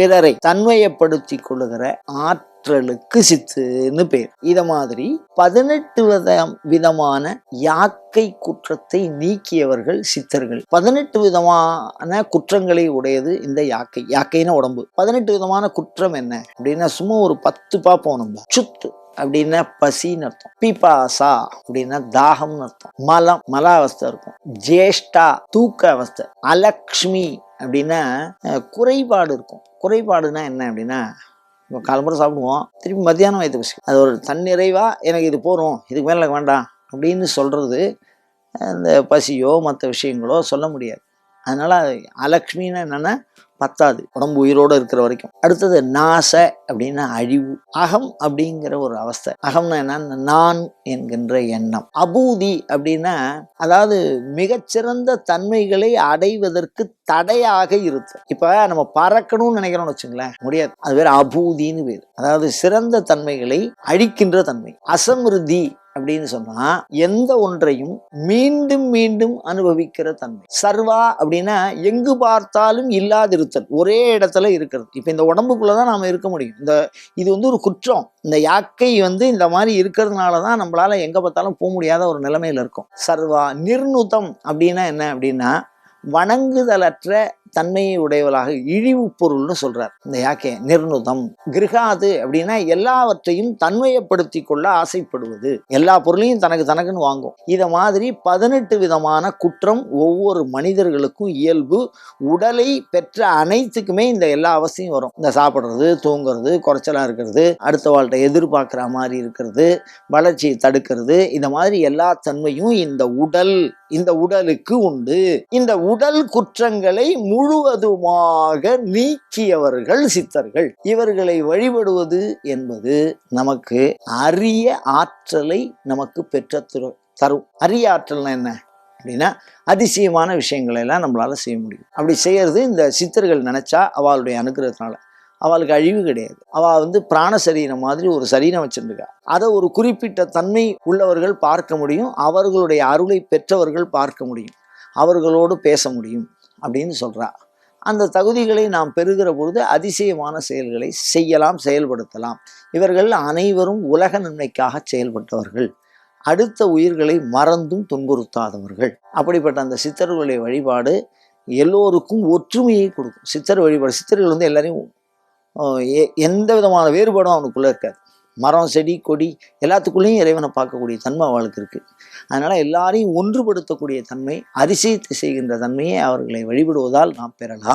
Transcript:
பிறரை தன்மையப்படுத்தி கொள்ளுகிற ஆற்றலுக்கு சித்துன்னு பேர். இத மாதிரி பதினெட்டு விதம் விதமான யாக்கை குற்றத்தை நீக்கியவர்கள் சித்தர்கள். பதினெட்டு விதமான குற்றங்களை உடையது இந்த யாக்கை. யாக்கைன்னா உடம்பு. பதினெட்டு விதமான குற்றம் என்ன? அப்படின்னா சும்மா ஒரு பத்து பார்ப்போம் நம்ம சுத்து அப்படின்னா பசின்னு அர்த்தம். பிபாசா அப்படின்னா தாகம்னு அர்த்தம். மலம் மல அவஸ்தை இருக்கும். ஜேஷ்டா தூக்க அவஸ்தை. அலக்ஷ்மி அப்படின்னா குறைபாடு இருக்கும். குறைபாடுனா என்ன அப்படின்னா இப்போ காலம்புற சாப்பிடுவோம். திருப்பி மத்தியானம் வயிற்று பசி அது ஒரு தன்னிறைவாக எனக்கு இது போதும் இதுக்கு மேலே எனக்கு வேண்டாம் அப்படின்னு சொல்கிறது அந்த பசியோ மற்ற விஷயங்களோ சொல்ல முடியாது. அதனால் அலக்ஷ்மின்னு என்னென்னா பத்தாது. உடம்பு உயிரோடு இருக்கிற வரைக்கும். அடுத்தது நாச அப்படின்னா அழிவு. அகம் அப்படிங்கிற ஒரு அவஸ்தை. அகம்னா என்ன நான் என்கின்ற எண்ணம். அபூதி அப்படின்னா அதாவது மிகச்சிறந்த தன்மைகளை அடைவதற்கு தடையாக இருக்கு இப்போ நம்ம பறக்கணும்னு நினைக்கிறோம்னு வச்சுங்களேன் முடியாது. அது பேர் அபூதின்னு பேர். அதாவது சிறந்த தன்மைகளை அழிக்கின்ற தன்மை. அசமிருதி அப்படின்னு சொன்னா எந்த ஒன்றையும் மீண்டும் மீண்டும் அனுபவிக்கிற தன்மை. சர்வா அப்படின்னா எங்கு பார்த்தாலும் இல்லாதிருத்தல். ஒரே இடத்துல இருக்கிறது. இப்போ இந்த உடம்புக்குள்ளதான் நாம இருக்க முடியும். இந்த இது வந்து ஒரு குற்றம். இந்த யாக்கை வந்து இந்த மாதிரி இருக்கிறதுனால தான் நம்மளால எங்க பார்த்தாலும் போக முடியாத ஒரு நிலைமையில இருக்கும். சர்வா நிர்ணுதம் அப்படின்னா என்ன அப்படின்னா வணங்குதலற்ற தன்மையை உடையவளாக இழிவு பொருள்னு சொல்றார். இந்த யாக்கே நிர்ணுதம் கிரகாது அப்படின்னா எல்லாவற்றையும் தன்மையப்படுத்தி கொள்ள ஆசைப்படுவது. எல்லா பொருளையும் தனக்கு தனக்குன்னு வாங்கும். இதை மாதிரி பதினெட்டு விதமான குற்றம் ஒவ்வொரு மனிதர்களுக்கும் இயல்பு. உடலை பெற்ற அனைத்துக்குமே இந்த எல்லா அவசியம் வரும். இந்த சாப்பிட்றது தூங்குறது குறைச்சலா இருக்கிறது அடுத்த வாழ்க்கை எதிர்பார்க்குற மாதிரி இருக்கிறது வளர்ச்சியை தடுக்கிறது. இந்த மாதிரி எல்லா தன்மையும் இந்த உடல் இந்த உடலுக்கு உண்டு. இந்த உடல் குற்றங்களை முழுவதுமாக நீக்கியவர்கள் சித்தர்கள். இவர்களை வழிபடுவது என்பது நமக்கு அரிய ஆற்றலை நமக்கு பெற்ற தரும். அரிய ஆற்றல்னா என்ன? அப்படின்னா அதிசயமான விஷயங்களை எல்லாம் நம்மளால செய்ய முடியும். அப்படி செய்யறது இந்த சித்தர்கள் நினைச்சா அவளுடைய அனுகிரகத்தினால. அவளுக்கு அழிவு கிடையாது. அவள் வந்து பிராண சரீரம் மாதிரி ஒரு சரீரம் வச்சுருக்கா. அதை ஒரு குறிப்பிட்ட தன்மை உள்ளவர்கள் பார்க்க முடியும். அவர்களுடைய அருளை பெற்றவர்கள் பார்க்க முடியும். அவர்களோடு பேச முடியும் அப்படின்னு சொல்கிறா அந்த தகுதிகளை நாம் பெறுகிற பொழுது அதிசயமான செயல்களை செய்யலாம் செயல்படுத்தலாம். இவர்கள் அனைவரும் உலக நன்மைக்காக செயல்பட்டவர்கள். அடுத்த உயிர்களை மறந்தும் துன்புறுத்தாதவர்கள். அப்படிப்பட்ட அந்த சித்தர்களுடைய வழிபாடு எல்லோருக்கும் ஒற்றுமையை கொடுக்கும். சித்தர் வழிபாடு சித்தர்கள் வந்து எல்லாரையும் எந்த விதமான வேறுபாடும் அவனுக்குள்ளே இருக்காது. மரம் செடி கொடி எல்லாத்துக்குள்ளேயும் இறைவனை பார்க்கக்கூடிய தன்மை அவளுக்கு இருக்குது அதனால் எல்லாரையும் ஒன்றுபடுத்தக்கூடிய தன்மை அதிசயத்தை செய்கின்ற தன்மையை அவர்களை வழிபடுவதால் நாம் பெறலாம்.